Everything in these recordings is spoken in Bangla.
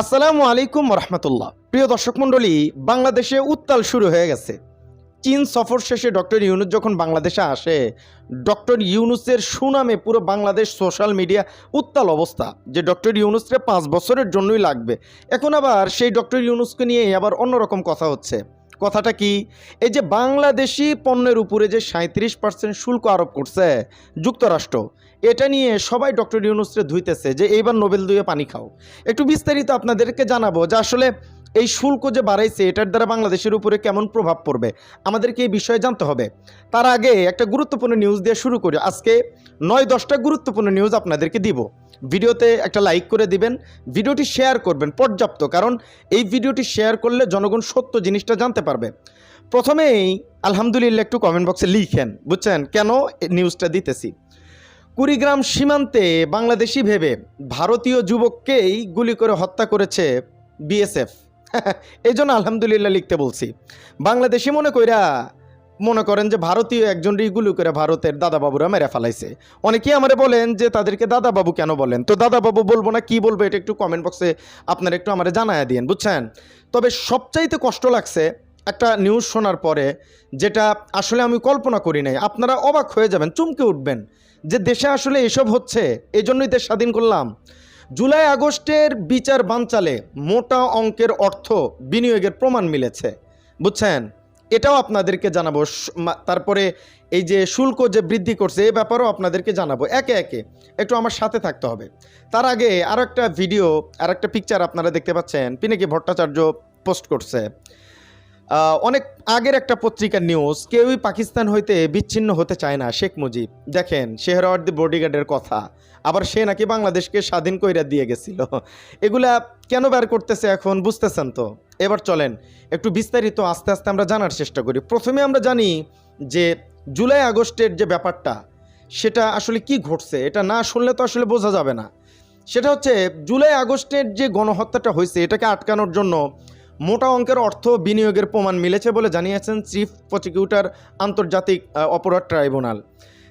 আসসালামু আলাইকুম রহমতুল্লাহ। প্রিয় দর্শক মণ্ডলী, বাংলাদেশে উত্তাল শুরু হয়ে গেছে। চীন সফর শেষে ডক্টর ইউনুস যখন বাংলাদেশে আসে, ডক্টর ইউনুসের সুনামে পুরো বাংলাদেশ সোশ্যাল মিডিয়া উত্তাল অবস্থা, যে ডক্টর ইউনুসকে পাঁচ বছরের জন্যই লাগবে। এখন আবার সেই ডক্টর ইউনুসকে নিয়ে আবার অন্যরকম কথা হচ্ছে। কথাটা কি? এই যে বাংলাদেশি পণ্যের উপরে যে সাঁত্রিশ পার্সেন্ট শুল্ক আরোপ করছে, যুক্তরাষ্ট্র এটা নিয়ে সবাই ডক্টর ইউনুসরে ধুইতেছে যে এইবার নোবেল দুয়ে পানি খাও। একটু বিস্তারিত আপনাদেরকে জানাব যে আসলে এই শুল্ক যে বাড়াইছে, এটার দ্বারা বাংলাদেশের উপরে কেমন প্রভাব পড়বে, আমাদেরকে এই বিষয়ে জানতে হবে। তার আগে একটা গুরুত্বপূর্ণ নিউজ দিয়ে শুরু করি। আজকে নয় দশটা গুরুত্বপূর্ণ নিউজ আপনাদেরকে দিব। ভিডিওতে একটা লাইক করে দিবেন, ভিডিওটি শেয়ার করবেন পর্যাপ্ত, কারণ এই ভিডিওটি শেয়ার করলে জনগণ সত্য জিনিসটা জানতে পারবে। প্রথমেই আলহামদুলিল্লাহ একটু কমেন্ট বক্সে লিখেন, বুঝছেন? কেন নিউজটা দিতেছি? কুড়িগ্রাম সীমান্তে বাংলাদেশি ভেবে ভারতীয় যুবককেই গুলি করে হত্যা করেছে বিএসএফ। এই জন্য আলহামদুলিল্লাহ লিখতে বলছি। বাংলাদেশি মনে কইরা, মনে করেন যে ভারতীয় একজনই গুলি করে ভারতের দাদাবাবুরা মেরে ফেলাইছে। অনেকেই আমারে বলেন যে, তাদেরকে দাদাবাবু কেন বলেন? তো দাদাবাবু বলব না, কি বলব এটা একটু কমেন্ট বক্সে আপনারা একটু আমারে জানায় দিন বুঝছেন? তবে সবচাইতে কষ্ট লাগছে একটা নিউজ শোনার পরে যেটা আসলে আমি কল্পনা করি নাই, আপনারা অবাক হয়ে যাবেন, চমকে উঠবেন যে দেশে আসলে এসব হচ্ছে এই জন্যই দেশ স্বাধীন করলাম। জুলাই আগস্টের বিচার বানচালে মোটা অঙ্কের অর্থ বিনিয়োগের প্রমাণ মিলেছে, বুঝছেন? এটাও আপনাদেরকে জানাব তারপরে এই যে শুল্ক যে বৃদ্ধি করছে এই ব্যাপারেও আপনাদেরকে জানাব, একে একে, একটু আমার সাথে থাকতে হবে। তার আগে আরও একটা ভিডিও আর একটা পিকচার আপনারা দেখতে পাচ্ছেন, পিনাকি ভট্টাচার্য পোস্ট করছে। অনেক আগের একটা পত্রিকার নিউজ কেউই পাকিস্তান হইতে বিচ্ছিন্ন হতে চায় না, শেখ মুজিব। দেখেন শেহরাওয়ার্দি বডিগার্ডের কথা। আবার সে নাকি বাংলাদেশকে স্বাধীন কইরা দিয়ে গেছিল। এগুলা কেন বের করতেছে এখন, বুঝতেছেন তো? এবার চলেন, একটু বিস্তারিত আস্তে আস্তে আমরা জানার চেষ্টা করি। প্রথমে আমরা জানি যে জুলাই আগস্টের যে ব্যাপারটা, সেটা আসলে কি ঘটছে, এটা না শুনলে তো আসলে বোঝা যাবে না। সেটা হচ্ছে, জুলাই আগস্টের যে গণহত্যাটা হয়েছে এটাকে আটকানোর জন্য মোটা অঙ্কের অর্থ বিনিয়োগের প্রমাণ মিলেছে বলে জানিয়েছেন চিফ প্রসিকিউটর আন্তর্জাতিক অপরাধ ট্রাইব্যুনাল।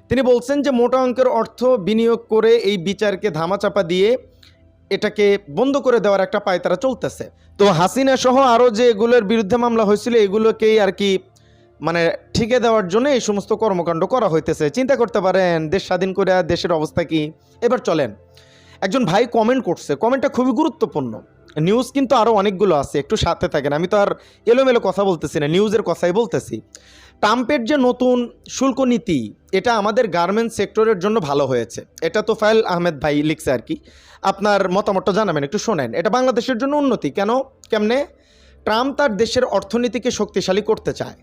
তিনি বলছেন যে মোটা অঙ্কের অর্থ বিনিয়োগ করে এই বিচারকে ধামাচাপা দিয়ে এটাকে বন্ধ করে দেওয়ার একটা পায়তারা চলতেছে। তো হাসিনা সহ আরও যে এগুলোর বিরুদ্ধে মামলা হয়েছিল, এগুলোকেই আর কি মানে ঠিকে দেওয়ার জন্য এই সমস্ত কর্মকাণ্ড করা হইতেছে। চিন্তা করতে পারেন, দেশ স্বাধীন করে দেশের অবস্থা কি? এবার চলেন। একজন ভাই কমেন্ট করছে। কমেন্টটা খুবই গুরুত্বপূর্ণ। নিউজ কিন্তু আরও অনেকগুলো আছে, একটু সাথে থাকেন। আমি তো আর এলোমেলো কথা বলতেছি না নিউজের কথাই বলতেছি। ট্রাম্পের যে নতুন শুল্ক নীতি, এটা আমাদের গার্মেন্টস সেক্টরের জন্য ভালো হয়েছে। এটা তো ফাইল আহমেদ ভাই লিখছে আর কি। আপনার মতামতটা জানাবেন, একটু শোনেন। এটা বাংলাদেশের জন্য উন্নতি, কেন? কেমনে? ট্রাম্প তার দেশের অর্থনীতিকে শক্তিশালী করতে চায়।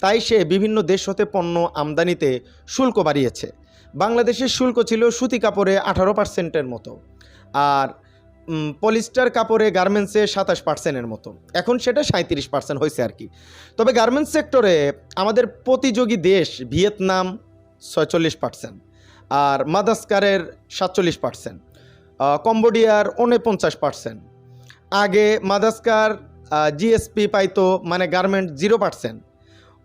তাই সে বিভিন্ন দেশ হতে পণ্য আমদানিতে শুল্ক বাড়িয়েছে। বাংলাদেশের শুল্ক ছিল সুতি কাপড়ে আঠারো পার্সেন্টের মতো। আর পলিস্টার কাপড়ে গার্মেন্টসে সাতাশ পার্সেন্টের মতো এখন সেটা সাঁত্রিশ পার্সেন্ট হয়েছে আর কি। তবে গার্মেন্টস সেক্টরে আমাদের প্রতিযোগী দেশ ভিয়েতনাম ছয়চল্লিশ পার্সেন্ট আর মাদাস্কারের সাতচল্লিশ পার্সেন্ট কম্বোডিয়ার উনপঞ্চাশ পার্সেন্ট। আগে মাদাস্কার জিএসপি পাইতো মানে গার্মেন্ট জিরো পার্সেন্ট।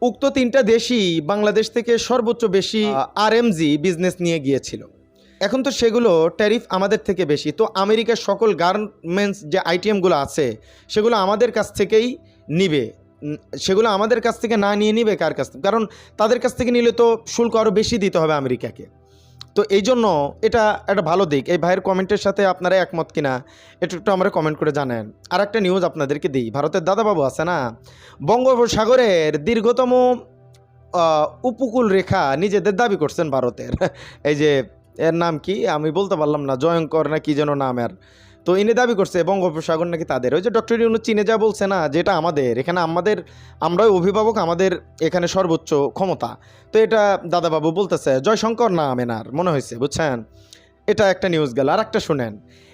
উক্ত তিনটা দেশই বাংলাদেশ থেকে সর্বোচ্চ বেশি আরএমজি বিজনেস নিয়ে গিয়েছিল। এখন তো সেগুলো ট্যারিফ আমাদের থেকে বেশি। তো আমেরিকার সকল গার্মেন্টস যে আইটেমগুলো আছে, সেগুলো আমাদের কাছ থেকেই নিবে। সেগুলো আমাদের কাছ থেকে না নিয়ে নিবে কার কাছ থেকে? কারণ তাদের কাছ থেকে নিলে তো শুল্ক আরও বেশি দিতে হবে আমেরিকাকে। তো এই জন্য এটা একটা ভালো দিক। এই ভাইয়ের কমেন্টের সাথে আপনারা একমত কিনা এটা একটু আমরা কমেন্ট করে জানেন। আর একটা নিউজ আপনাদেরকে দিই। ভারতের দাদাবাবু আছে না? বঙ্গোপসাগরের দীর্ঘতম উপকূল রেখা নিজেদের দাবি করছেন ভারতের। এই যে এর নাম কি? আমি বলতে পারলাম না, জয়ঙ্কর না কি যেন নাম এর। তো ইনি দাবি করছে, বঙ্গোপসাগর নাকি তাদের? ওই যে ডক্টর ইউনু চীনে যা বলছে না, যেটা আমাদের, এখানে আমাদের, আমরাই অভিভাবক, আমাদের এখানে সর্বোচ্চ ক্ষমতা। তো এটা দাদাবাবু বলতেছে, জয়শঙ্কর নাম এনার, মনে হয়েছে বুঝছেন? এটা একটা নিউজ গেল আর একটা শুনেন।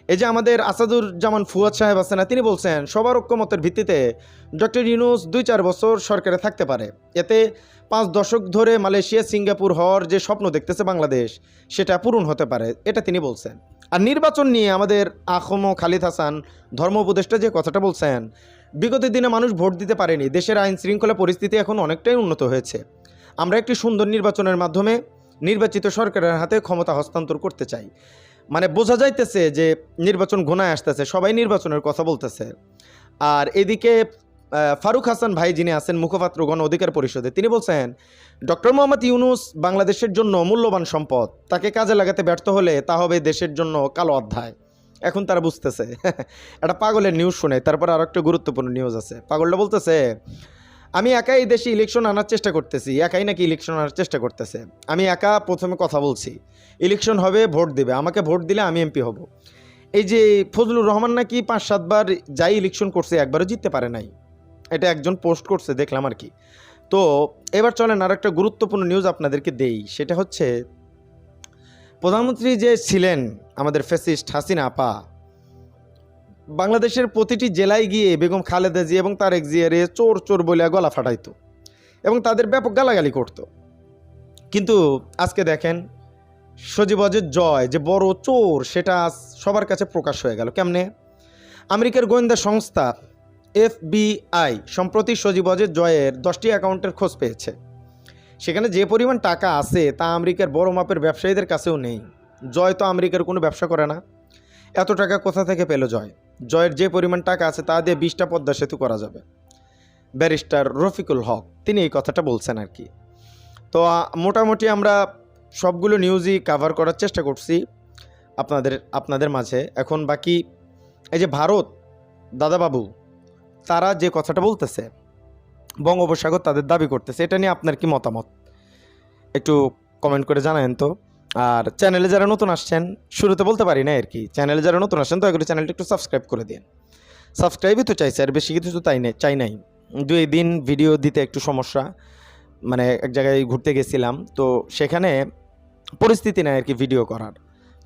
এই যে আমাদের আসাদুর জামান ফুয়াদ সাহেব আছেন না, তিনি বলছেন, সবার ঐক্যমতের ভিত্তিতে ডক্টর ইউনুস দুই চার বছর সরকারে থাকতে পারে। এতে পাঁচ দশক ধরে মালয়েশিয়া, সিঙ্গাপুর হওয়ার যে স্বপ্ন দেখতেছে বাংলাদেশ, সেটা পূরণ হতে পারে, এটা তিনি বলছেন। আর নির্বাচন নিয়ে আমাদের আখম খালিদ হাসান, ধর্ম উপদেষ্টা যে কথাটা বলছেন, বিগত দিনে মানুষ ভোট দিতে পারেনি, দেশের আইন শৃঙ্খলা পরিস্থিতি এখন অনেকটাই উন্নত হয়েছে। আমরা একটি সুন্দর নির্বাচনের মাধ্যমে নির্বাচিত সরকারের হাতে ক্ষমতা হস্তান্তর করতে চাই। মানে বোঝা যাইতেছে যে নির্বাচন ঘোনায় আসতেছে, সবাই নির্বাচনের কথা বলতেছে। আর এদিকে ফারুক হাসান ভাই যিনি আছেন মুখপাত্র গণ অধিকার পরিষদে, তিনি বলছেন, ডক্টর মোহাম্মদ ইউনুস বাংলাদেশের জন্য মূল্যবান সম্পদ। তাকে কাজে লাগাতে ব্যর্থ হলে তা হবে দেশের জন্য কালো অধ্যায়। এখন তারা বুঝতেছে। একটা পাগলের নিউজ শুনে, তারপর আর একটা গুরুত্বপূর্ণ নিউজ আছে। পাগলটা বলতেছে, আমি একাই এই দেশে ইলেকশন আনার চেষ্টা করতেছি, একাই নাকি ইলেকশন আনার চেষ্টা করতেছে। আমি একা প্রথমে কথা বলছি। ইলেকশন হবে, ভোট দেবে। আমাকে ভোট দিলে আমি এমপি হব। এই যে ফজলুর রহমান নাকি পাঁচ সাতবার যাই ইলেকশন করছে, একবারও জিততে পারে নাই। এটা একজন পোস্ট করছে, দেখলাম আর কি। তো এবার চলেন আর একটা গুরুত্বপূর্ণ নিউজ আপনাদেরকে দেই, সেটা হচ্ছে, প্রধানমন্ত্রী যে ছিলেন আমাদের ফেসিস্ট হাসিনা আপা, বাংলাদেশের প্রতিটি জেলায় গিয়ে বেগম খালেদা জি এবং তার এক্সিয়ারে চোর চোর বলে গলা ফাটাইতো এবং তাদের ব্যাপক গালাগালি করত। কিন্তু আজকে দেখেন সজীবজের জয় যে বড় চোর, সেটা সবার কাছে প্রকাশ হয়ে গেল। কেমনে? আমেরিকার গোয়েন্দা সংস্থা এফবিআই সম্প্রতি সজীব সজীবজের জয়ের দশটি অ্যাকাউন্টের খোঁজ পেয়েছে। সেখানে যে পরিমাণ টাকা আছে তা আমেরিকার বড় মাপের ব্যবসায়ীদের কাছেও নেই। জয় তো আমেরিকার কোনো ব্যবসা করে না। এত টাকা কোথা থেকে পেল জয়? জয়ের যে পরিমাণ টাকা আছে তা দিয়ে বিশটা পদ্মা সেতু করা যাবে। ব্যারিস্টার রফিকুল হক, তিনি এই কথাটা বলছেন আর কি। তো মোটামুটি আমরা সবগুলো নিউজই কাভার করার চেষ্টা করছি আপনাদের আপনাদের মাঝে। এখন বাকি এই যে ভারত, দাদাবাবু তারা যে কথাটা বলতেছে, বঙ্গোপসাগর তাদের দাবি করতেছে, এটা নিয়ে আপনার কি মতামত? একটু কমেন্ট করে জানাবেন তো। আর চ্যানেলে যারা নতুন আসছেন, শুরুতে বলতে পারি না আর কি চ্যানেলে যারা নতুন আসছেন, দয়া করে চ্যানেলটা একটু সাবস্ক্রাইব করে দিন সাবস্ক্রাইবই তো চাইছে, আর বেশি কিছু তো তাই নেই, চাই নাই। দুই দিন ভিডিও দিতে একটু সমস্যা মানে এক জায়গায় ঘুরতে গেছিলাম, তো সেখানে পরিস্থিতি নেই আর কি ভিডিও করার।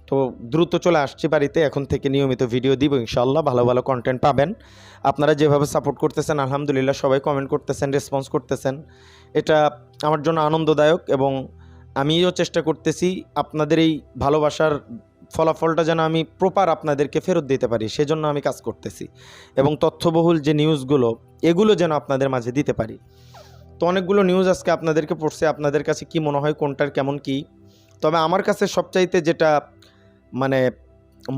তো দ্রুত চলে আসছি বাড়িতে, এখন থেকে নিয়মিত ভিডিও দিব ইনশাল্লাহ ভালো ভালো কন্টেন্ট পাবেন। আপনারা যেভাবে সাপোর্ট করতেছেন, আলহামদুলিল্লাহ সবাই কমেন্ট করতেছেন রেসপন্স করতেছেন। এটা আমার জন্য আনন্দদায়ক এবং আমিও চেষ্টা করতেছি আপনাদের এই ভালোবাসার ফলাফলটা যেন আমি প্রপার আপনাদেরকে ফেরত দিতে পারি, সেজন্য আমি কাজ করতেছি। এবং তথ্যবহুল যে নিউজগুলো এগুলো যেন আপনাদের মাঝে দিতে পারি। তো অনেকগুলো নিউজ আজকে আপনাদেরকে পড়ছে, আপনাদের কাছে কি মনে হয়, কোনটার কেমন কি? তবে আমার কাছে সবচাইতে যেটা মানে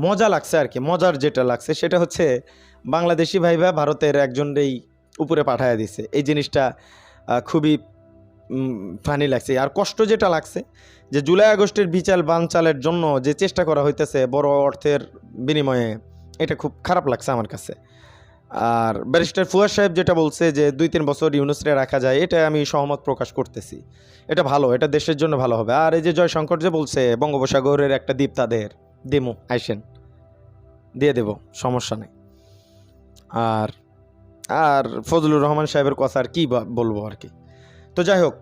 মজা লাগছে আর কি, মজার যেটা লাগছে সেটা হচ্ছে বাংলাদেশি ভাইবা ভারতের একজনেই উপরে পাঠায় দিছে। এই জিনিসটা খুবই ফানি লাগছে। আর কষ্ট যেটা লাগছে যে জুলাই আগস্টের বিচাল বানচালের জন্য যে চেষ্টা করা হইতেছে বড় অর্থের বিনিময়ে, এটা খুব খারাপ লাগছে আমার কাছে। আর ব্যারিস্টার ফুয়াদ সাহেব যেটা বলছে যে দুই তিন বছর ইউনুসরে রাখা যায়, এটা আমি সহমত প্রকাশ করতেছি। এটা ভালো, এটা দেশের জন্য ভালো হবে। আর এই যে জয়শঙ্কর যে বলছে বঙ্গোপসাগরের একটা দ্বীপ তাদের দিমু, আইসেন। দিয়ে দেব, সমস্যা নেই। আর আর ফজলুর রহমান সাহেবের কথা আর কী বলব আর কি। তো যাই হোক,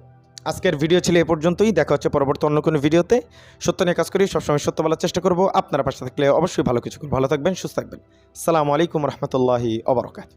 আজকের ভিডিও ছিল এ পর্যন্তই। দেখা হচ্ছে পরবর্তী অন্য কোনো ভিডিওতে। সত্য নিয়ে কাজ করি, সবসময় সত্য বলার চেষ্টা করব। আপনারা পাশে থাকলে অবশ্যই ভালো কিছু ভালো থাকবেন, সুস্থ থাকবেন। সালামু আলাইকুম রহমতুল্লাহি অবরকাত